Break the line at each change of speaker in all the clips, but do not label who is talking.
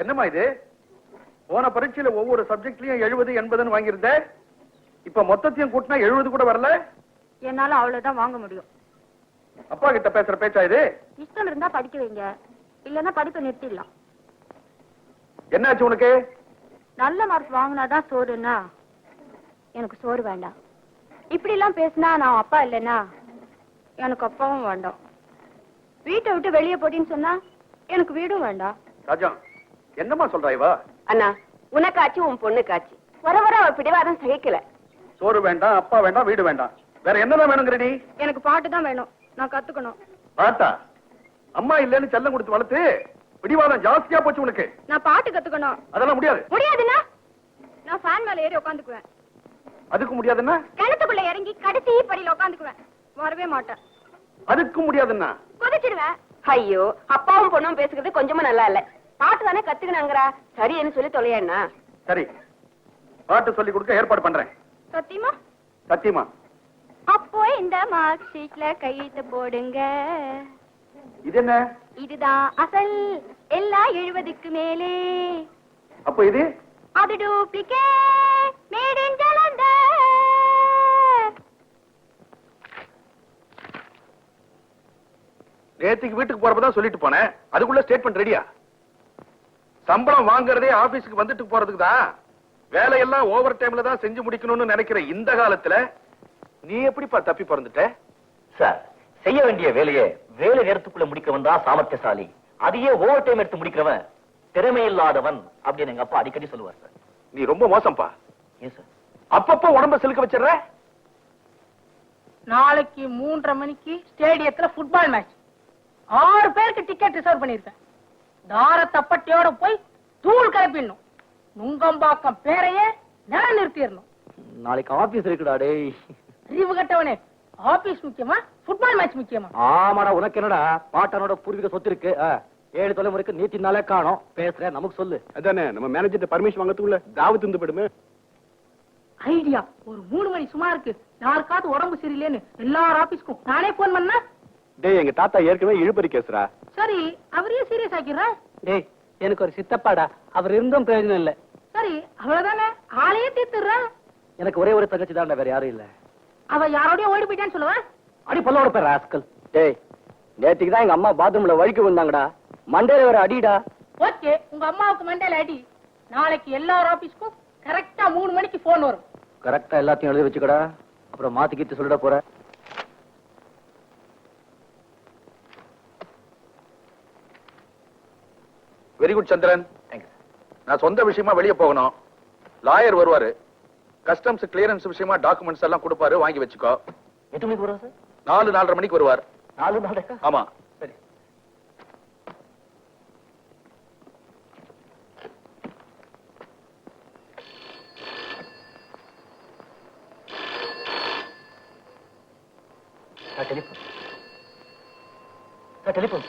என்னம்மா இது? போன பரீட்சையில ஒவ்வொரு சப்ஜெக்ட்லயும் எழுபது எண்பதுன்னு வாங்கியிருந்த. இப்ப மொத்தத்தையும் கூட்டினா எழுபது கூட வரல?
என்னால அவ்வளவுதான் வாங்க முடியும்.
அப்பா கிட்ட பேசுற பேச்சா இது?
இஷ்டம் இருந்தா படிக்க வைங்க. இல்லன்னா படிப்பை நிறுத்திடலாம்.
என்னாச்சு உனக்கு?
நல்ல மார்க் வாங்கினாதான் சோறுன்னா? எனக்கு சோறு வேண்டாம். இப்படி எல்லாம் பேசினா நான் அப்பா இல்லைன்னா? எனக்கு அப்பாவும் வேண்டாம். வீட்டை விட்டு வெளியே போட்டின்னு சொன்னா எனக்கு வீடும் வேண்டாம்.
ராஜா என்னம்மா சொல்றா இவா?
அண்ணா உனக்காச்சு உன் பொண்ணுக்காச்சு. வர வர அவ பிடிவாதம் சகிக்கல.
சோறு வேண்டாம் அப்பா வேண்டாம் வீடு வேண்டாம். வேற என்னதான் வேணுங்கிற நீ?
எனக்கு பாட்டு தான் வேணும். நான் கத்துக்கணும்.
பாட்டா? அம்மா இல்லைன்னு செல்லம் கொடுத்து வளர்த்து பிடிவாதம் ஜாஸ்தியா போச்சு உனக்கு.
நான் பாட்டு கத்துக்கணும்.
அதெல்லாம் முடியாது.
முடியாதுன்னா நான் ஃபேன் மேல ஏறி உட்காந்துக்குவேன்
அதுக்கு முடியாதுன்னா?
கிணத்துக்குள்ள இறங்கி கடைசி படியில உட்காந்துக்குவேன் வரவே மாட்டேன்.
அதுக்கு முடியாதுன்னா?
கொதிச்சிடுவேன்.
ஐயோ அப்பாவும் பொண்ணும் பேசுறது கொஞ்சமா நல்லா இல்ல. பாட்டு தானே கத்துக்கணுங்கிறா சரின்னு சொல்லி தொலையண்ணா
சரி. பாட்டு சொல்லி கொடுக்க ஏற்பாடு பண்றேன்.
சத்தியமா?
சத்தியமா.
அப்போ இந்த மார்க் ஷீட்ல கையெழுத்து போடுங்க.
இது என்ன
இதுதான் அசல். எல்லா எழுபதுக்கு மேலே.
அப்ப இது?
அது டூப்ளிகேட் மேட் இன் ஜலந்தர்
நேத்துக்கு வீட்டுக்கு போறப்பதான் சொல்லிட்டு போனேன். அதுக்குள்ள ஸ்டேட்மெண்ட் ரெடியா சம்பளம் வாங்குறதே ஆபீஸ்க்கு வந்துட்டு போறதுக்கு தான். வேலையெல்லாம் ஓவர் டைம்ல தான் செஞ்சு முடிக்கணும்னு நினைக்கிற இந்த காலத்துல நீ எப்படிப்பா தப்பி பிறந்துட்ட?
சார் செய்ய வேண்டிய வேலையை வேலை நேரத்துக்குள்ள முடிக்கிறவன் தான் சாமர்த்தியசாலி. அதையே ஓவர் டைம் எடுத்து முடிக்கிறவன் திறமையில்லாதவன் அப்படின்னு எங்க அப்பா அடிக்கடி சொல்லுவார் சார்
நீ ரொம்ப மோசம்ப்பா.
ஏன் சார்
அப்பப்போ உடம்ப சிலுக்க வச்சிடுற?
நாளைக்கு மூன்றரை மணிக்கு ஸ்டேடியத்துல ஃபுட்பால் மேட்ச் ஆறு பேருக்கு டிக்கெட் ரிசர்வ் பண்ணிருக்கேன் தார தப்பட்டியோட போய் தூள் கிளப்பிடணும் நுங்கம்பாக்கம் பேரையே நில நிறுத்திடணும்
நாளைக்கு ஆபீஸ் இருக்குடா டேய்.
அறிவு கட்டவனே ஆபீஸ் முக்கியமா ஃபுட்பால் மேட்ச் முக்கியமா?
ஆமாடா உனக்கு என்னடா? பாட்டனோட பூர்வீக சொத்து இருக்கு. ஏழு தலைமுறைக்கு நீத்தி நாளே காணோம். பேசுறேன் நமக்கு சொல்லு.
அதானே நம்ம மேனேஜர் பர்மிஷன் வாங்கறதுக்குள்ள தாவத்து இருந்து போயிடுமே.
ஐடியா ஒரு மூணு மணி சுமாருக்கு யாருக்காவது உடம்பு சரியில்லைன்னு எல்லார் ஆபீஸ்க்கும் நானே போன் பண்ணா
டேய் எங்க தாத்தா ஏற்கனவே இழுபறி கேசுறா
சரி அவரையே சீரியஸ் ஆக்கிடுறேன்
டேய் எனக்கு ஒரு சித்தப்பாடா. அவர் இருந்தும் பிரயோஜனம் இல்ல.
சரி அவ்வளவுதானே? ஆளையே தீர்த்துடுறேன்
எனக்கு ஒரே ஒரு தங்கச்சி தான்டா வேற யாரும் இல்ல.
அவ யாரோடய ஓடி போயிட்டான்னு சொல்லுவேன்
அடி பல்லோட பேர் ராஸ்கல். டேய் நேத்துக்கு தான் எங்க அம்மா பாத்ரூம்ல வழுக்கி வந்தாங்கடா மண்டேல வேற அடிடா.
ஓகே உங்க அம்மாவுக்கு மண்டையில அடி. நாளைக்கு எல்லார் ஆபீஸ்க்கும் கரெக்டா மூணு மணிக்கு போன் வரும்.
கரெக்டா எல்லாத்தையும் எழுதி வச்சுக்கடா. அப்புறம் மாத்தி கீத்து சொல்லிட போற.
வெரி குட் சந்திரன் நான் சொந்த விஷயமா வெளியே போகணும். லாயர் வருவாரு. கஸ்டம்ஸ் கிளியரன்ஸ் விஷயமா டாக்குமெண்ட்ஸ் எல்லாம் கொடுப்பாரு வாங்கி வச்சுக்கோ.
எட்டு மணிக்கு வரும் சார்?
நாலு நாலரை மணிக்கு வருவார்.
நாலு
ஆமா.
சரி. Sir telephone.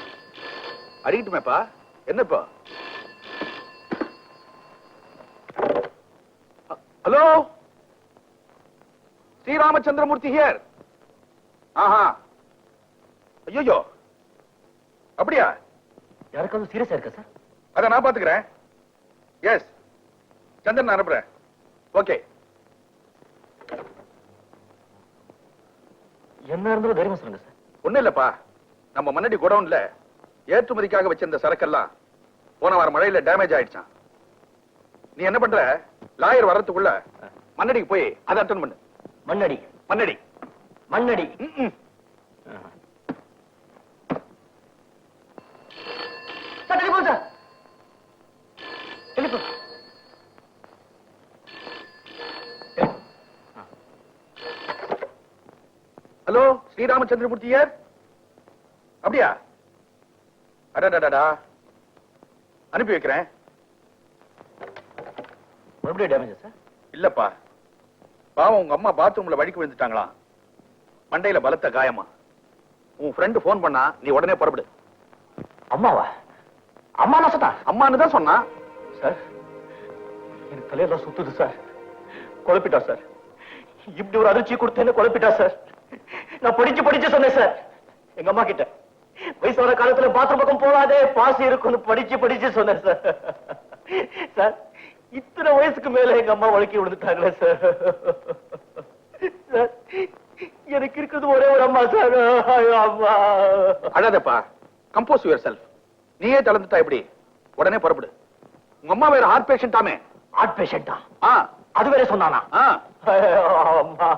அடிக்கட்டுமேப்பா. என்னப்பா? ஹலோ? ஸ்ரீராமச்சந்திரமூர்த்தி ஹியர் ஆஹா. ஐயோ அப்படியா?
யாருக்காவது சீரியஸா இருக்கா சார்
அத நான் பாத்துக்கிறேன் எஸ் சந்திரன் நான் அனுப்புறேன். ஓகே
என்ன இருந்தாலும் தைரியமா சொல்லுங்க சார்
ஒண்ணு இல்லப்பா. நம்ம மண்ணடி குடவுன்ல ஏற்றுமதிக்காக வச்சிருந்த சரக்கெல்லாம் போன வாரம் மழையில டேமேஜ் ஆயிடுச்சான் நீ என்ன பண்ற? லாயர் வர்றதுக்குள்ள மண்ணடிக்கு போய் அதை அட்டன் பண்ணு.
மண்ணடி.
மண்ணடி.
மண்ணடி.
ஹலோ ஸ்ரீராமச்சந்திரமூர்த்தி ஹியர் அப்படியா? அடடடடா. அனுப்பி வைக்கிறேன்.
மறுபடியும் டேமேஜ் சார்
இல்லப்பா. பாவம் உங்க அம்மா பாத்ரூம்ல வழிக்கு விழுந்துட்டாங்களாம் மண்டையில பலத்த காயமா. உன் ஃப்ரெண்டு ஃபோன் பண்ணா நீ உடனே புறப்படு.
அம்மாவா? அம்மா நான் சொன்னா
அம்மான்னு தான் சொன்னா.
சார் எனக்கு தலையெல்லாம் சுத்துது சார் குழப்பிட்டா சார் இப்படி ஒரு அதிர்ச்சி கொடுத்தேன்னு குழப்பிட்டா சார் நான் படிச்சு படிச்சு சொன்னேன் சார் எங்க அம்மா கிட்ட. வயசான காலத்துல பாத்ரூம் பக்கம் போகாதே பாசி இருக்கும்னு படிச்சு படிச்சு சொன்னேன் சார் சார் இத்தனை வயசுக்கு மேல எங்க அம்மா வழுக்கி விழுந்துட்டாங்களே சார் எனக்கு இருக்கிறது ஒரே ஒரு அம்மா சார் அம்மா.
அழாதப்பா. கம்போஸ் யுவர் செல்ஃப் நீயே தளர்ந்துட்டா எப்படி? உடனே புறப்படு. உங்க அம்மா வேற ஹார்ட் பேஷண்டாமே
ஹார்ட் பேஷண்டா அது வேற சொன்னானா? அம்மா.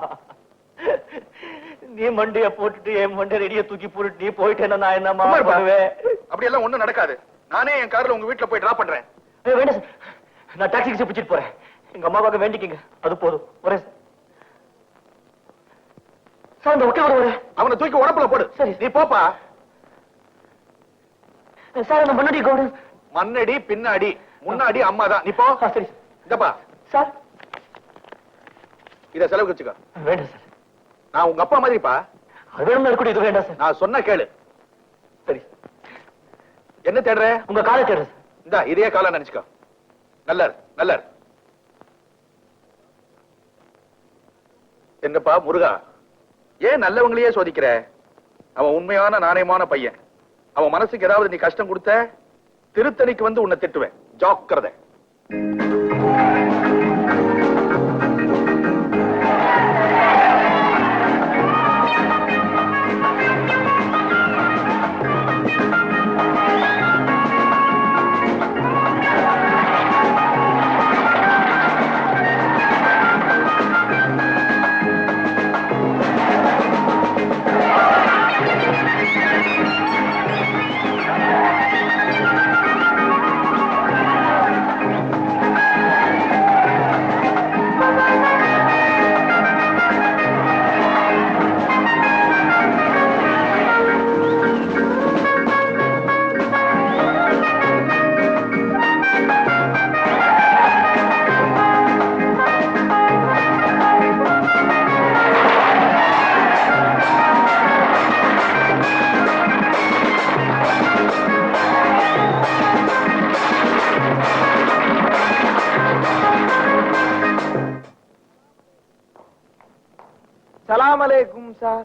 நீ மண்டைய போட்டுட்டு என் மண்டை ரெடிய தூக்கி போட்டுட்டு நீ போயிட்டேன்னா நான்
இருப்பா.
பண்ணுவேன்?
அப்படி எல்லாம் ஒண்ணும் நடக்காது. நானே என் கார்ல உங்க வீட்டுல போய் டிரா பண்றேன்.
வேண்டாம் நான் டாக்ஸி கிச்சு பிடிச்சிட்டு போறேன். எங்க அம்மாவுக்காக வேண்டிக்கிங்க. அது போதும். வரேன் சார் இந்த ஒட்டை ஒரு
அவனை தூக்கி உடம்புல போடு.
சரி.
நீ போப்பா.
சார் அந்த முன்னாடி கவுடு
மண்ணடி பின்னாடி. முன்னாடி அம்மா தான். நீ போ.
சரி.
இந்தப்பா.
சார்
இத செலவுக்கு வச்சுக்கோ.
வேண்டாம் சார்
நான் உங்க அப்பா மாதிரிப்பா.
அது வேணும்னா இருக்கட்டும் இது வேண்டாம் சார்
நான் சொன்ன கேளு.
சரி.
என்ன தேடுற?
உங்க காலை தேடுறேன் சார்
இந்தா இதே காலம் நினைச்சுக்கோ. நல்லர் நல்லர். என்னப்பா முருகா? ஏன் நல்லவங்களையே சோதிக்கிற? அவன் உண்மையான நாணயமான பையன். அவன் மனசுக்கு ஏதாவது நீ கஷ்டம் கொடுத்த திருத்தணிக்கு வந்து உன்னை திட்டுவேன். ஜாக்கிரதை.
சலாம் அலைக்கும் சார்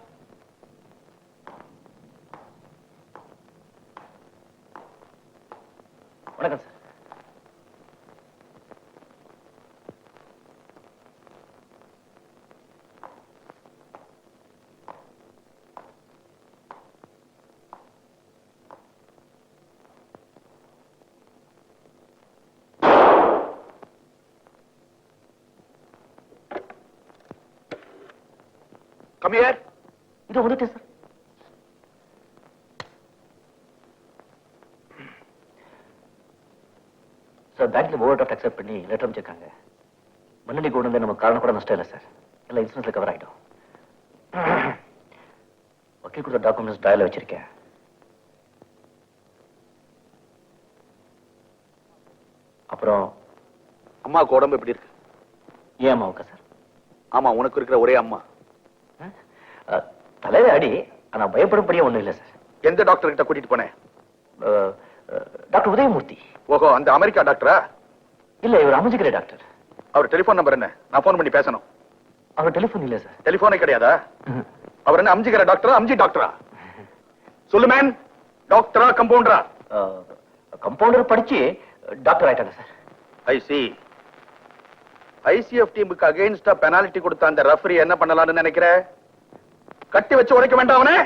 வணக்கம் சார்
கம்மியர்
இது வந்துட்டேன் சார் சார் பேங்க்ல ஓவர் டிராஃப்ட் அக்செப்ட் பண்ணி லெட்டர் அமைச்சிருக்காங்க மண்ணடி கூட வந்து நமக்கு காரணம் கூட நஷ்டம் இல்லை சார் எல்லாம் இன்சூரன்ஸ்ல கவர் ஆயிடும். வக்கீல் கொடுத்த டாக்குமெண்ட்ஸ் டயல வச்சிருக்கேன். அப்புறம்
அம்மாவுக்கு உடம்பு எப்படி இருக்கு?
ஏன் அம்மாவுக்கா சார்
ஆமா உனக்கு இருக்கிற ஒரே அம்மா.
தலையில அடி ஆனா பயப்படும்படியே ஒண்ணும் இல்லை சார்.
எந்த டாக்டர் கிட்ட கூட்டிட்டு போனேன்?
டாக்டர் உதயமூர்த்தி.
ஓஹோ அந்த அமெரிக்கா டாக்டரா?
இல்ல இவர் அமைஞ்சுக்கிற டாக்டர்.
அவர் டெலிபோன் நம்பர் என்ன? நான் போன் பண்ணி பேசணும்.
அவர் டெலிபோன் இல்ல சார்.
டெலிபோனே கிடையாதா? அவர் என்ன அம்ஜிக்கிற டாக்டரா அம்ஜி டாக்டரா? சொல்லு மேன் டாக்டரா கம்பவுண்டரா
கம்பவுண்டர் படிச்சு டாக்டர் ஆயிட்டாங்க சார்.
ஐ சி ஐசிஎஃப் டீமுக்கு அகைன்ஸ்டா பெனால்டி கொடுத்த அந்த ரெஃபரி என்ன பண்ணலாம்னு நினைக்கிற? கட்டி வச்சு உடைக்க வேண்டாம் அவனே.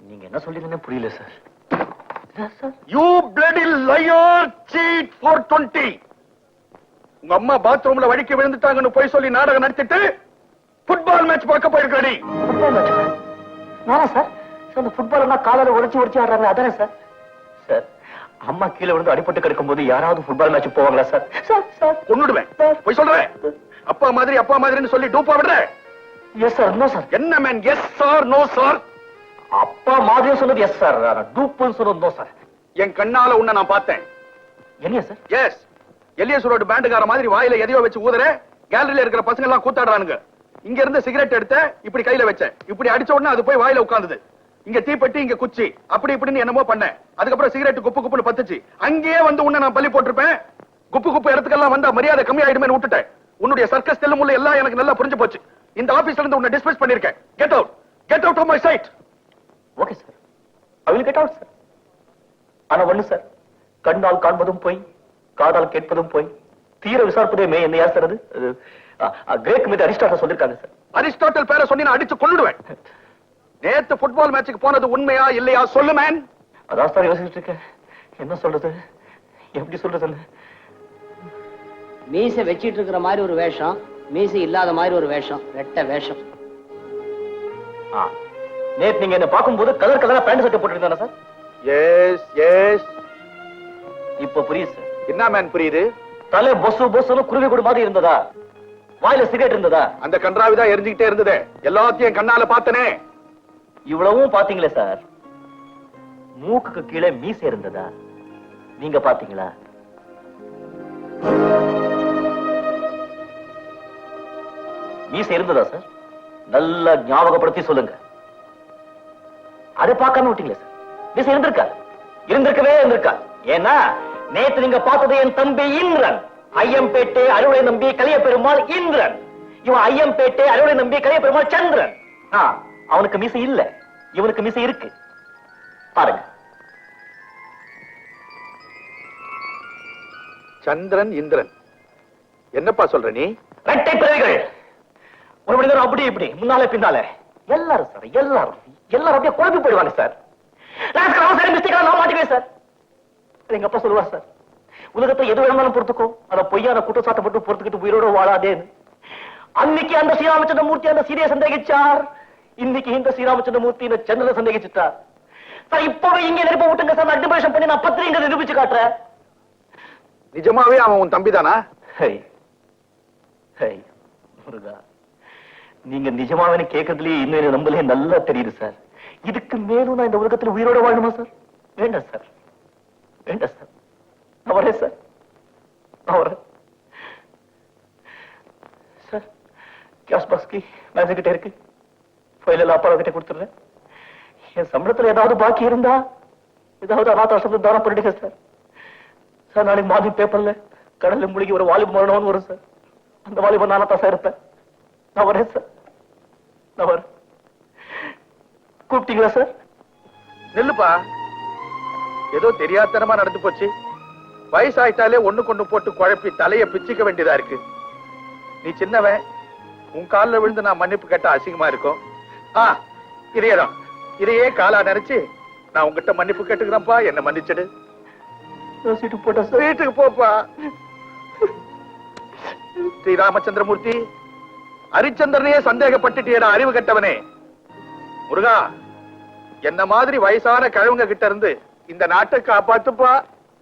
நீங்க என்ன சொல்றீங்கன்னு புரியல sir sir
you bloody liar cheat for twenty உங்க அம்மா பாத்ரூம்ல வடிக்க விழுந்துட்டாங்கன்னு போய் சொல்லி நாடகம் நடத்திட்டு ஃபுட்பால் மேட்ச் பார்க்க போயிருக்கடி.
நானா சார் சார் இந்த ஃபுட்பால் காலால உடைச்சு உடைச்சு ஆடுறாங்க. அதானே சார் சார் அம்மா கீழே விழுந்து அடிபட்டு கிடக்கும் போது யாராவது ஃபுட்பால் மேட்ச் போவாங்களா சார் சார் சார்
கொன்னுடுவேன். போய் சொல்றேன் அப்பா மாதிரி அப்பா மாதிரின்னு சொல்லி டூப்பா விடுற
எஸ் சார் நோ சார்
என்ன man yes sir no sir
அப்பா மாதிரியும் சொன்னது எஸ் சார் டூப்புன்னு சொன்னது நோ சார்
என் கண்ணால உன்னை நான் பார்த்தேன்.
இல்லையா சார்
எஸ் எலியஸ் ரோடு பேண்டுக்கார மாதிரி வாயில எதையோ வச்சு ஊதுற கேலரியில இருக்கிற பசங்க எல்லாம் கூத்தாடுறானுங்க. இங்க இருந்து சிகரெட் எடுத்த இப்படி கையில வச்ச. இப்படி அடிச்ச உடனே அது போய் வாயில உட்கார்ந்தது. இங்க தீப்பெட்டி இங்க குச்சி. அப்படி இப்படின்னு என்னமோ பண்ணேன் அதுக்கப்புறம் சிகரெட் குப்பு குப்புன்னு பத்துச்சு. அங்கேயே வந்து உன்னை நான் பள்ளி போட்டிருப்பேன். குப்பு குப்பு இடத்துக்கெல்லாம் வந்தா மரியாதை கம்மி ஆயிடுமேன்னு விட்டுட்டேன். உன்னுடைய சர்க்கஸ் தெல்லுமுள்ள எல்லாம் எனக்கு நல்லா புரிஞ்சு போச்சு. இந்த ஆபீஸ்ல இருந்து உன்னை டிஸ்மிஸ் பண்ணிருக்கேன். Get out get out of my sight
okay sir I will get out sir ஆனா ஒண்ணு சார் கண்ணால் காண்பதும் போய் காதால் கேட்பதும் போய். தீர விசாரிப்பதே மே என்ன யார் சார் அது கிரேக் மீது அரிஸ்டாட்டல் சொல்லிருக்காங்க சார்
அரிஸ்டாட்டல் பேரை சொல்லி நான் அடிச்சு கொன்னுடுவேன். நேத்து ஃபுட்பால் மேட்சுக்கு போனது உண்மையா இல்லையா சொல்லு மேன்
அதான் சார் யோசிச்சுட்டு இருக்கேன். என்ன சொல்றது? எப்படி சொல்றதுன்னு?
மீசை வச்சிட்டு இருக்கிற மாதிரி ஒரு வேஷம். மீசை இல்லாத மாதிரி ஒரு வேஷம் ரெட்ட வேஷம்.
ஆ, நேத்து நீங்க என்ன பார்க்கும்போது கலர் கலரா பேண்ட் சட்டை போட்டுருந்தானே சார்
எஸ் எஸ்
இப்ப புரியுது சார்
என்ன மேன் புரியுது?
தலை பொசு பொசுன்னு குருவி கூடு மாதிரி இருந்ததா? வாயில சிகரெட் இருந்ததா?
அந்த கன்றாவிதான் எரிஞ்சுக்கிட்டே இருந்தது. எல்லாத்தையும் கண்ணால பார்த்தனே.
இவ்வளவும் பாத்தீங்களே சார் மூக்குக்கு கீழே மீசை இருந்ததா? நீங்க பாத்தீங்களா மீசை இருந்ததா சார் நல்லா ஞாபகப்படுத்தி சொல்லுங்க. அதை பார்க்காம விட்டீங்களே சார் மீசை இருந்திருக்கா? இருந்திருக்கவே இருந்திருக்கா? ஏன்னா நேத்து நீங்க பார்த்தது என் தம்பி இந்திரன். ஐயம்பேட்டை அறுவடை நம்பி கலிய பெருமாள் இந்திரன். இவன் ஐயம்பேட்டை அறுவடை நம்பி கலிய பெருமாள் சந்திரன் அவனுக்கு மீசை இல்ல. இவனுக்கு மீசை இருக்கு. பாருங்க.
சந்திரன் இந்திரன். என்னப்பா சொல்ற நீ?
ரெட்டை பிறவிகள். ஒரு மனிதர் அப்படி இப்படி முன்னாலே பின்னாலே. எல்லாரும் சார் எல்லாரும். எல்லாரும் அப்படியே குழம்பி போயிடுவாங்க சார். சரி மிஸ்டேக்கா நான் மாட்டிக்குவேன் சார். எங்க அப்பா சொல்லுவார் சார். உலகத்தை எது வேணாலும் பொறுத்துக்கோ. அத பொய்யான குற்றச்சாட்டை மட்டும் பொறுத்துக்கிட்டு உயிரோட வாழாதேன்னு. அன்னைக்கு அந்த ஸ்ரீராமச்சந்திர மூர்த்தி அந்த சீதையை சந்தேகிச்சார். இன்னைக்கு இந்த ஸ்ரீராமச்சந்திர மூர்த்தி இந்த சென்னலை சந்தேகிச்சுட்டார். சார் இப்பவே இங்க நெருப்ப விட்டுங்க சார். அட்மிஷன் பண்ணி நான் பத்திரிகை நிரூபிச்சு காட்டுறேன்.
நிஜமாவே அவன் உன் தம்பிதானா?
ஹை. ஹை முருகா. நீங்க நிஜமாவே கேட்கறதுலயே இன்னும் எனக்கு நம்பலே நல்லா தெரியுது சார். இதுக்கு மேலும் நான் இந்த உலகத்துல உயிரோட வாழணுமா சார்? வேண்டாம் சார். வேண்டாம் சார். நான் வரேன் சார். நான் வரேன். சார் கேஷ் பாஸ்கி மேனேஜர் கிட்ட இருக்கு. ஃபைல் அப்பா கிட்ட கொடுத்துடுறேன். என் சம்பளத்துல ஏதாவது பாக்கி இருந்தா ஏதாவது அனாதாசத்துக்கு தானம் பண்ணிடுங்க சார். சார் நாளைக்கு மாதிரி பேப்பர்ல கடல்ல முழுகி ஒரு வாலிப மரணம்னு வரும் சார். அந்த வாலிப நானா தான் சார் இருப்பேன் நான் வரேன் சார். நான் வரேன் கூப்பிட்டீங்களா சார்?
நில்லுப்பா. ஏதோ தெரியாத்தனமா நடந்து போச்சு. வயசாயிட்டாலே ஒண்ணு கொண்டு போட்டு குழப்பி தலைய பிச்சுக்க வேண்டியதா இருக்கு. நீ சின்னவன் உன் கால்ல விழுந்து நான் மன்னிப்பு கேட்டா அசிங்கமா இருக்கும். ஆ இதேதான் இதையே காலா நினைச்சு நான் உங்ககிட்ட மன்னிப்பு கேட்டுக்கிறேன்ப்பா. என்ன மன்னிச்சிடு.
சீட்டு போட்டா
வீட்டுக்கு போப்பா. ஸ்ரீ ராமச்சந்திரமூர்த்தி ஹரிச்சந்திரனையே சந்தேகப்பட்டுட்டியடா அறிவு கட்டவனே. முருகா என்ன மாதிரி வயசான கிழவங்க கிட்ட இருந்து இந்த நாட்டை காப்பாத்துப்பா.